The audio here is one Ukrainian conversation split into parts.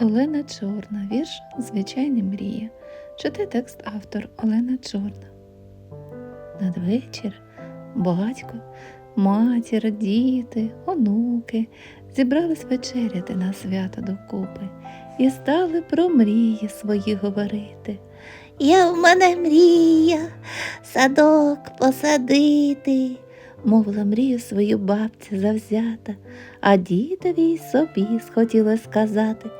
Олена Чорна, вірш Звичайні мрії. Читає текст автор Олена Чорна. Надвечір батько, матір, діти, онуки зібрались вечеряти на свято докупи і стали про мрії свої говорити. Я в мене мрія садок посадити. Мовила мрію свою бабця завзята, а дідові собі схотіла сказати.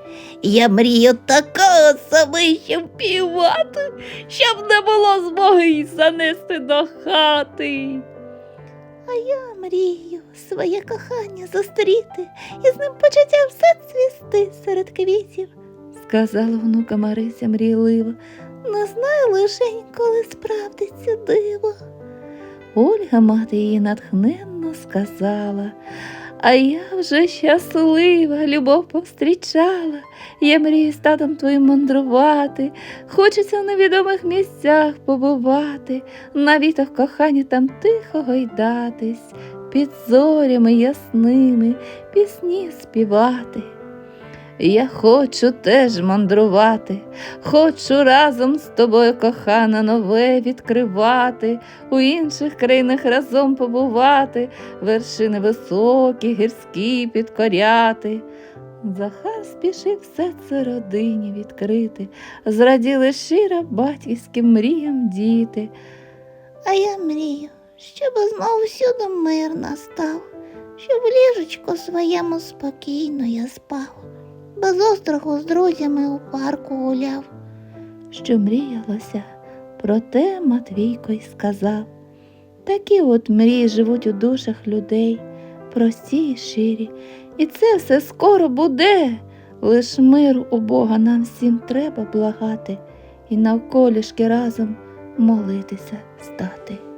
Я мрію такого щоб півати, щоб не було змоги й занести до хати. А я мрію своє кохання зустріти і з ним почуття все цвісти серед квітів. Сказала внука Марися мрійливо. Не знаю лишень, коли справдиться диво. Ольга мати її натхненно сказала, а я вже щаслива, любов повстрічала. Я мрію з татом твоїм мандрувати, хочеться в невідомих місцях побувати, на вітах кохання там тихо гойдатись, під зорями ясними пісні співати. Я хочу теж мандрувати, хочу разом з тобою, кохана, нове відкривати, у інших країнах разом побувати, вершини високі, гірські підкоряти. Захар спішив все це родині відкрити, зраділи щиро батьківським мріям діти. А я мрію, щоб знову всюди мир настав, щоб ліжечку своєму спокійно я спав, без остраху з друзями у парку гуляв. що мріялося, проте Матвійко й сказав. Такі от мрії живуть у душах людей, прості й ширі, і це все скоро буде. Лиш миру у Бога нам всім треба благати, і навколішки разом молитися стати.